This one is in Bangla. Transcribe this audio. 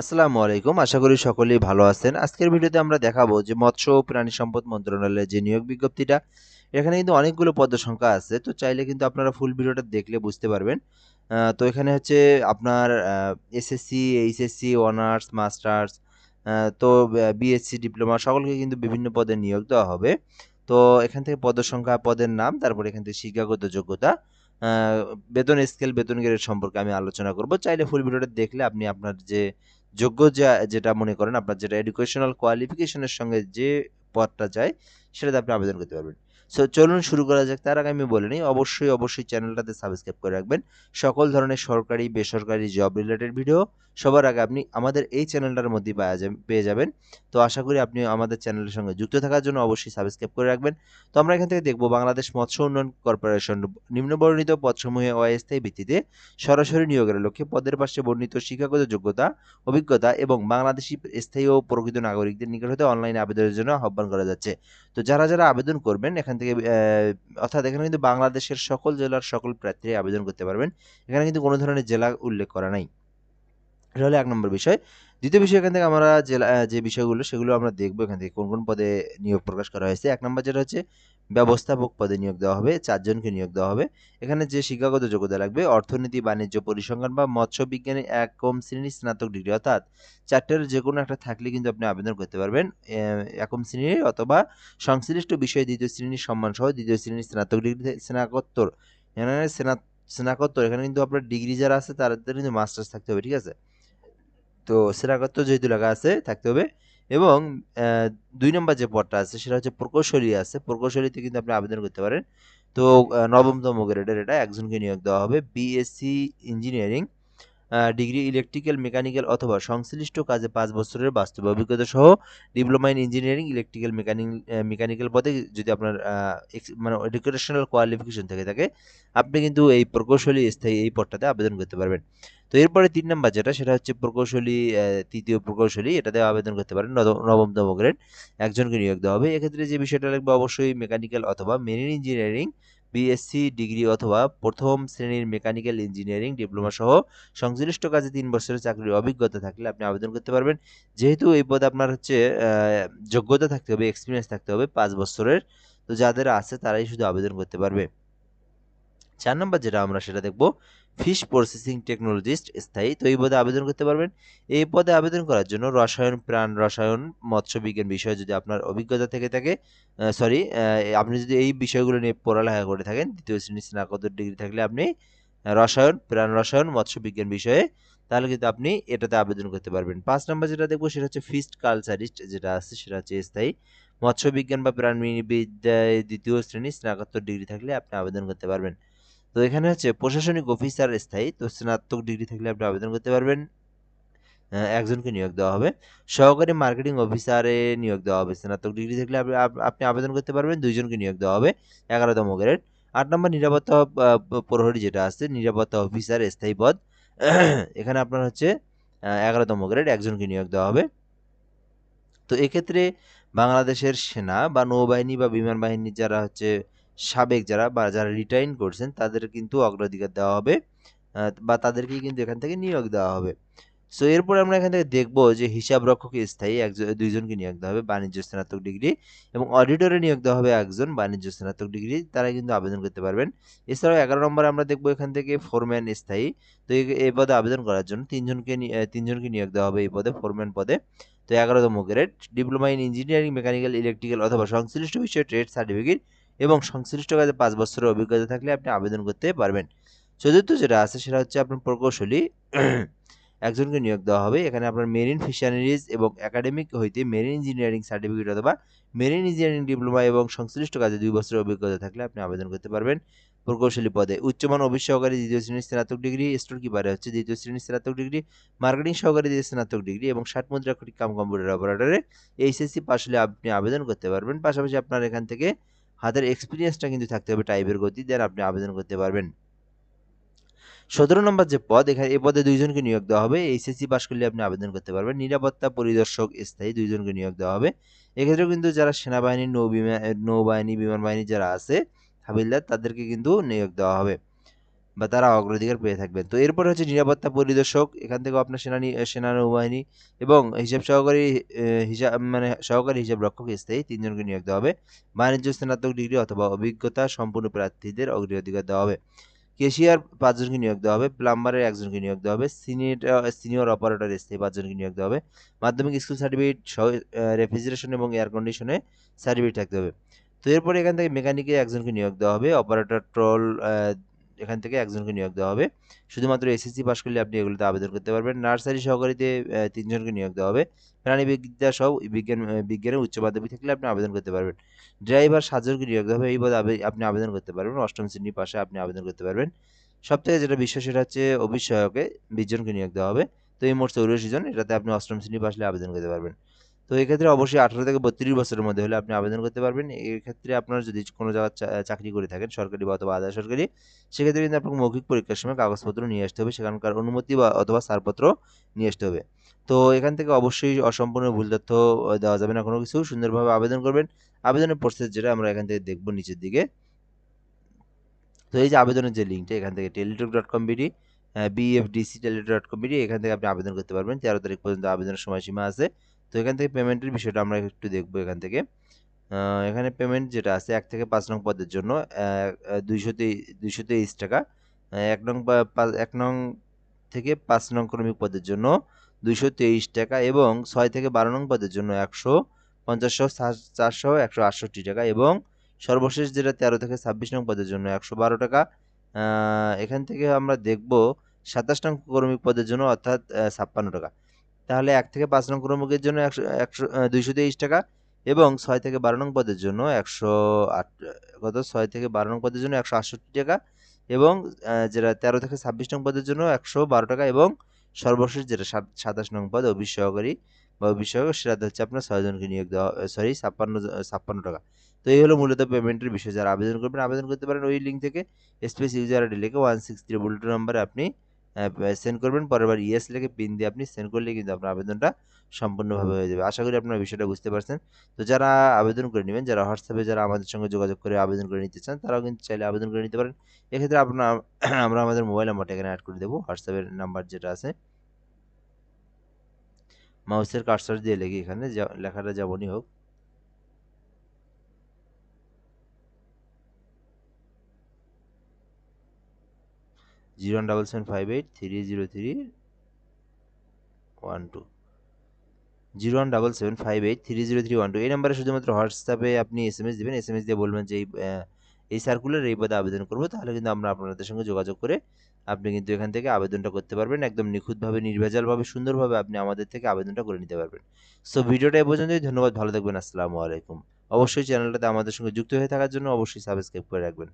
আসসালামু আলাইকুম, আশা করি সকলেই ভালো আছেন। আজকের ভিডিওতে আমরা দেখাবো যে মৎস্য ও প্রাণী সম্পদ মন্ত্রণালয়ের যে নিয়োগ বিজ্ঞপ্তিটা, এখানে কিন্তু অনেকগুলো পদ সংখ্যা আছে। তো চাইলে কিন্তু আপনারা ফুল ভিডিওটা দেখলে বুঝতে পারবেন। তো এখানে হচ্ছে আপনার এসএসসি এইচএসসি অনার্স মাস্টার্স তো বিএসসি ডিপ্লোমা সকলকে কিন্তু বিভিন্ন পদে নিয়োগ দেওয়া হবে। তো এখান থেকে পদ সংখ্যা, পদের নাম, তারপর এখান থেকে শিক্ষাগত যোগ্যতা বেতন স্কেল বেতন গ্রেড সম্পর্কে আমি আলোচনা করব। চাইলে ফুল ভিডিওটা দেখলে আপনি আপনার যে যোগ্য যা, যেটা মনে করেন আপনার যেটা এডুকেশনাল কোয়ালিফিকেশনের সঙ্গে যে পথটা যায়, সেটাতে আপনি আবেদন করতে পারবেন। সো চলুন শুরু করা যাক। তার আগে আমি বলে নিই, অবশ্যই অবশ্যই চ্যানেলটাতে সাবস্ক্রাইব করে রাখবেন। সকল ধরনের সরকারি, বেসরকারি জব রিলেটেড ভিডিও সবার আগে আপনি আমাদের এই চ্যানেলটার মধ্যেই পাওয়া যাবে, পেয়ে যাবেন। তো আশা করি আপনি আমাদের চ্যানেলের সঙ্গে যুক্ত থাকার জন্য অবশ্যই সাবস্ক্রাইব করে রাখবেন। তো আমরা এখান থেকে দেখব বাংলাদেশ মৎস্য উন্নয়ন কর্পোরেশন নিম্নবর্ণিত পদসমূহে অস্থায়ী ভিত্তিতে সরাসরি নিয়োগের লক্ষ্যে পদের পাশে বর্ণিত শিক্ষাগত যোগ্যতা, অভিজ্ঞতা এবং বাংলাদেশি স্থায়ী ও প্রকৃত নাগরিকদের নিকট হতে অনলাইনে আবেদনের জন্য আহ্বান করা যাচ্ছে। তো যারা যারা আবেদন করবেন, এখান থেকে অর্থাৎ এখানে কিন্তু বাংলাদেশের সকল জেলার সকল প্রার্থী আবেদন করতে পারবেন। এখানে কিন্তু কোনো ধরনের জেলা উল্লেখ করা নাই। এটা হলো এক নম্বর বিষয়। দ্বিতীয় বিষয় এখান থেকে আমরা জেলা যে বিষয়গুলো, সেগুলো আমরা দেখব এখান থেকে, কোন কোন পদে নিয়োগ প্রকাশ করা হয়েছে। এক নম্বর যেটা হচ্ছে, ব্যবস্থাপক পদে নিয়োগ দেওয়া হবে, চারজনকে নিয়োগ দেওয়া হবে। এখানে যে শিক্ষাগত যোগ্যতা লাগবে, অর্থনীতি, বাণিজ্য, পরিসংখ্যান বা মৎস্য বিজ্ঞানে একম শ্রেণির স্নাতক ডিগ্রি, অর্থাৎ চারটের যে কোনো একটা থাকলে কিন্তু আপনি আবেদন করতে পারবেন। একম শ্রেণির অথবা সংশ্লিষ্ট বিষয়ে দ্বিতীয় শ্রেণির সম্মান সহ দ্বিতীয় শ্রেণির স্নাতক ডিগ্রি, স্নাতকোত্তর, এখানে স্নাত- স্নাতকোত্তর, এখানে কিন্তু আপনার ডিগ্রি যারা আছে, তাদের কিন্তু মাস্টার্স থাকতে হবে, ঠিক আছে? তো সেরাগত যেহেতু লেখা আছে, থাকতে হবে। এবং দুই নম্বর যে পদটা আছে, সেটা হচ্ছে প্রকৌশলী আছে। প্রকৌশলীতে কিন্তু আপনি আবেদন করতে পারেন। তো নবমতম গ্রেডের এটা একজনকে নিয়োগ দেওয়া হবে। BSc engineering degree electrical, mechanical অথবা সংশ্লিষ্ট কাজে পাঁচ বছরের বাস্তব অভিজ্ঞতা সহ diploma in engineering, electrical mechanic mechanical পদে যদি আপনার মানে এডুকেশনাল কোয়ালিফিকেশন থেকে থাকে, আপনি কিন্তু এই প্রকৌশলী স্থায়ী এই পদটাতে আবেদন করতে পারবেন। তো এরপরে তিন নাম্বার যেটা, সেটা হচ্ছে প্রকৌশলী তৃতীয় প্রকৌশলী, এটাতে আবেদন করতে পারেন নব- নবমতম গ্রেড একজনকে নিয়োগ দেওয়া হবে। এক্ষেত্রে যে বিষয়টা লাগবে, অবশ্যই মেকানিক্যাল অথবা মেরিন ইঞ্জিনিয়ারিং বিএসসি ডিগ্রি অথবা প্রথম শ্রেণির মেকানিক্যাল ইঞ্জিনিয়ারিং ডিপ্লোমা সহ সংশ্লিষ্ট কাজে তিন বছরের চাকরির অভিজ্ঞতা থাকলে আপনি আবেদন করতে পারবেন। যেহেতু এই পদে আপনার হচ্ছে যোগ্যতা থাকতে হবে এক্সপিরিয়েন্স থাকতে হবে পাঁচ বছরের, তো যাদের আছে তারাই শুধু আবেদন করতে পারবে। চার নম্বর যেটা আমরা সেটা দেখব ফিশ প্রসেসিং টেকনোলজিস্ট স্থায়ী তো এই পদে আবেদন করতে পারবেন। এই পদে আবেদন করার জন্য রসায়ন, প্রাণ রসায়ন মৎস্য বিজ্ঞান বিষয়ে যদি আপনার অভিজ্ঞতা থেকে থাকে সরি আপনি যদি এই বিষয়গুলো নিয়ে পড়ালেখা করে থাকেন, দ্বিতীয় শ্রেণি স্নাতকোত্তর ডিগ্রি থাকলে আপনি রসায়ন, প্রাণ রসায়ন মৎস্য বিজ্ঞান বিষয়ে, তাহলে কিন্তু আপনি এটাতে আবেদন করতে পারবেন। পাঁচ নম্বর যেটা দেখব সেটা হচ্ছে ফিস্ট কালচারিস্ট যেটা আছে, সেটা হচ্ছে স্থায়ী। মৎস্য বিজ্ঞান বা প্রাণীবিদ্যায় দ্বিতীয় শ্রেণি স্নাতকোত্তর ডিগ্রি থাকলে আপনি আবেদন করতে পারবেন। তো এখানে হচ্ছে প্রশাসনিক অফিসার স্থায়ী, তো স্নাতক ডিগ্রি থাকলে আপনি আবেদন করতে পারবেন। একজনকে নিয়োগ দেওয়া হবে। সহকারী মার্কেটিং অফিসারে নিয়োগ দেওয়া হবে। স্নাতক ডিগ্রি থাকলে আপনি আবেদন করতে পারবেন। দুইজনকে নিয়োগ দেওয়া হবে। এগারোতম গ্রেড। আট নম্বর নিরাপত্তা প্রহরী যেটা আছে, নিরাপত্তা অফিসার স্থায়ী পদ। এখানে আপনার হচ্ছে এগারোতম গ্রেড, একজনকে নিয়োগ দেওয়া হবে। তো এক্ষেত্রে বাংলাদেশের সেনা বা নৌবাহিনী বা বিমান বাহিনীর যারা হচ্ছে সাবেক যারা বা যারা রিটাইন করছেন, তাদের কিন্তু অগ্রাধিকার দেওয়া হবে বা তাদেরকেই কিন্তু এখান থেকে নিয়োগ দেওয়া হবে। সো এরপর আমরা এখান থেকে দেখব যে হিসাব রক্ষক স্থায়ী একজন, দুইজনকে নিয়োগ দেওয়া হবে, বাণিজ্য, স্নাতক ডিগ্রি এবং অডিটরে নিয়োগ দেওয়া হবে একজন, বাণিজ্য, স্নাতক ডিগ্রি তারা কিন্তু আবেদন করতে পারবেন। এছাড়াও এগারো নম্বরে আমরা দেখব এখান থেকে ফোরম্যান স্থায়ী, তো এই পদে আবেদন করার জন্য তিনজনকে তিনজনকে নিয়োগ দেওয়া হবে এই পদে ফোরম্যান পদে। তো এগারোতম grade diploma in engineering mechanical electrical অথবা সংশ্লিষ্ট বিষয়ে ট্রেড সার্টিফিকেট এবং সংশ্লিষ্ট কাজে পাঁচ বছরের অভিজ্ঞতা থাকলে আপনি আবেদন করতে পারবেন। চতুর্থ যেটা আছে, সেটা হচ্ছে আপনার প্রকৌশলী একজনকে নিয়োগ দেওয়া হবে। এখানে আপনার মেরিন ফিশারিজ এবং একাডেমিক হইতে মেরিন ইঞ্জিনিয়ারিং সার্টিফিকেট অথবা মেরিন ইঞ্জিনিয়ারিং ডিপ্লোমা এবং সংশ্লিষ্ট কাজে দুই বছরের অভিজ্ঞতা থাকলে আপনি আবেদন করতে পারবেন প্রকৌশলী পদে। উচ্চমান অফিস সহকারী দ্বিতীয় শ্রেণির স্নাতক ডিগ্রি স্টোর কিপারে হচ্ছে দ্বিতীয় শ্রেণির স্নাতক ডিগ্রি মার্কেটিং সহকারী দ্বিতীয় স্নাতক ডিগ্রি এবং ষাট মুদ্রা কাম কম্পিউটার অপারেটরে এইচএসসি পাশ হলে আপনি আবেদন করতে পারবেন। পাশাপাশি আপনার এখান থেকে হাতের এক্সপিরিয়েন্সটা কিন্তু থাকতে হবে টাইপের গতি দেন আপনি আবেদন করতে পারবেন। সতেরো নম্বর যে পদ, এখানে এই পদে দুইজনকে নিয়োগ দেওয়া হবে। এইচএসসি পাশ করলে আপনি আবেদন করতে পারবেন। নিরাপত্তা পরিদর্শক স্থায়ী দুইজনকে নিয়োগ দেওয়া হবে। এক্ষেত্রেও কিন্তু যারা সেনাবাহিনী নৌ নৌবাহিনী বিমান বাহিনী যারা আছে, হাবিলদার, তাদেরকে কিন্তু নিয়োগ দেওয়া হবে। বা তারা অগ্রাধিকার পেয়ে থাকবেন। তো এরপরে হচ্ছে নিরাপত্তা পরিদর্শক, এখান থেকেও আপনার সেনানি সেনা নৌবাহিনী এবং হিসাব সহকারী হিসাব মানে সহকারী হিসাব রক্ষক স্থায়ী তিনজনকে নিয়োগ দেওয়া হবে। বাণিজ্য, স্নাতক ডিগ্রি অথবা অভিজ্ঞতা সম্পূর্ণ প্রার্থীদের অগ্রাধিকার দেওয়া হবে। কেশিয়ার পাঁচজনকে নিয়োগ দেওয়া হবে, প্লাম্বারের একজনকে নিয়োগ দেওয়া হবে, সিনিয়র সিনিয়র অপারেটর স্থায়ী পাঁচজনকে নিয়োগ দেওয়া হবে, মাধ্যমিক স্কুল সার্টিফিকেট, সহ রেফ্রিজারেশন এবং এয়ার কন্ডিশনে সার্টিফিকেট থাকতে হবে। তো এরপরে এখান থেকে মেকানিকে একজনকে নিয়োগ দেওয়া হবে অপারেটর ট্রল এখান থেকে একজনকে নিয়োগ দেওয়া হবে। শুধুমাত্র এসএসসি পাস করলে আপনি এগুলোতে আবেদন করতে পারবেন। নার্সারি সহকারীতে তিনজনকে নিয়োগ দেওয়া হবে। প্রাণীবিদ্যা সহ বিজ্ঞান বিজ্ঞানের উচ্চ মাধ্যমিক থাকলে আপনি আবেদন করতে পারবেন। ড্রাইভার সাতজনকে নিয়োগ দেওয়া হবে। এই পদে আপনি আবেদন করতে পারবেন। অষ্টম শ্রেণি পাশে আপনি আবেদন করতে পারবেন। সব থেকে যেটা বিষয় সেটা হচ্ছে অফিস বিশজনকে নিয়োগ দেওয়া হবে। তো এই মোট চৌরাশি জন। এটাতে আপনি অষ্টম শ্রেণি পাশলে আবেদন করতে পারবেন। তো এক্ষেত্রে অবশ্যই আঠারো থেকে বত্রিশ বছরের মধ্যে হলে আপনি আবেদন করতে পারবেন। এক্ষেত্রে আপনার যদি কোনো জায়গায় চাকরি করে থাকেন, সরকারি বা অথবা আধা সরকারি, সেক্ষেত্রে কিন্তু আপনাকে মৌখিক পরীক্ষার সময় কাগজপত্র নিয়ে আসতে হবে, সেখানকার অনুমতি বা অথবা ছাড়পত্র নিয়ে আসতে হবে। তো এখান থেকে অবশ্যই অসম্পূর্ণ ভুল তথ্য দেওয়া যাবে না কোনো কিছু। সুন্দরভাবে আবেদন করবেন। আবেদনের প্রসেস যেটা আমরা এখান থেকে দেখব নিচের দিকে। তো এই যে আবেদনের যে লিঙ্কটা, এখান থেকে Teletalk dot com BD BFDC Teletalk dot com BD এখান থেকে আপনি আবেদন করতে পারবেন। তেরো তারিখ পর্যন্ত আবেদনের সময়সীমা আছে। তো এখান থেকে পেমেন্টের বিষয়টা আমরা একটু দেখব এখান থেকে। এখানে পেমেন্ট যেটা আছে, এক থেকে পাঁচ নং পদের জন্য দুইশো দুইশো তেইশ টাকা। এক নং এক নং থেকে পাঁচ নং ক্রমিক পদের জন্য দুইশো তেইশ টাকা এবং ছয় থেকে বারো নং পদের জন্য একশো পঞ্চাশ চারশো একশো আটষট্টি টাকা এবং সর্বশেষ যেটা তেরো থেকে ছাব্বিশ নং পদের জন্য একশো বারো টাকা। এখান থেকে আমরা দেখব সাতাশ নং ক্রমিক পদের জন্য অর্থাৎ ছাপ্পান্ন টাকা। তাহলে এক থেকে পাঁচ নং ক্রমিকের জন্য একশো একশো দুইশো তেইশ টাকা এবং ছয় থেকে বারো নং পদের জন্য একশো আট, কত? ছয় থেকে বারো নং পদের জন্য একশো আটষট্টি টাকা এবং যেটা তেরো থেকে ছাব্বিশ নং পদের জন্য একশো বারো টাকা এবং সর্বশেষ যেটা সাত- সাতাশ নং পদ অফিস সহকারী বা অফিস সহকারী সেটাতে হচ্ছে আপনার ছয়জনকে নিয়োগ দেওয়া সরি ছাপ্পান্ন ছাপ্পান্ন টাকা। তো এই হলো মূলত পেমেন্টের বিষয়। যারা আবেদন করবেন, আবেদন করতে পারেন ওই লিঙ্ক থেকে স্পেস ইউজার আইডি লিখে ওয়ান সিক্স ত্রিবল টু নাম্বারে আপনি সেন্ড করবেন। পরের বার ইয়েস লিখে পিন দিয়ে আপনি সেন্ড করলে কিন্তু আপনার আবেদনটা সম্পূর্ণভাবে হয়ে যাবে। আশা করি আপনারা বিষয়টা বুঝতে পারছেন। তো যারা আবেদন করে নেবেন যারা হোয়াটসঅ্যাপে যারা আমাদের সঙ্গে যোগাযোগ করে আবেদন করে নিতে চান তারাও কিন্তু চাইলে আবেদন করে নিতে পারেন। এক্ষেত্রে আপনার আমরা আমাদের মোবাইল নাম্বারটা এখানে অ্যাড করে দেবো। হোয়াটসঅ্যাপের নাম্বার যেটা আছে। মাউসের কার্সার দিয়ে লেগে এখানে যা- লেখাটা যেমনই হোক। Zero one double seven five eight three zero three one two zero one double seven five eight three zero three one two এই নাম্বারে শুধুমাত্র হোয়াটসঅ্যাপে আপনি এস এম এস দেবেন। এস এম এস দিয়ে বলবেন যে এই সার্কুলার এই পদে আবেদন করব, তাহলে কিন্তু আমরা আপনাদের সঙ্গে যোগাযোগ করে আপনি কিন্তু এখান থেকে আবেদনটা করতে পারবেন। একদম নিখুঁতভাবে, নির্ভেজালভাবে, সুন্দরভাবে আপনি আমাদের থেকে আবেদনটা করে নিতে পারবেন। সো ভিডিওটা এ পর্যন্তই। ধন্যবাদ, ভালো থাকবেন। আসসালামু আলাইকুম। অবশ্যই চ্যানেলটাতে আমাদের সঙ্গে যুক্ত হয়ে থাকার জন্য অবশ্যই সাবস্ক্রাইব করে রাখবেন।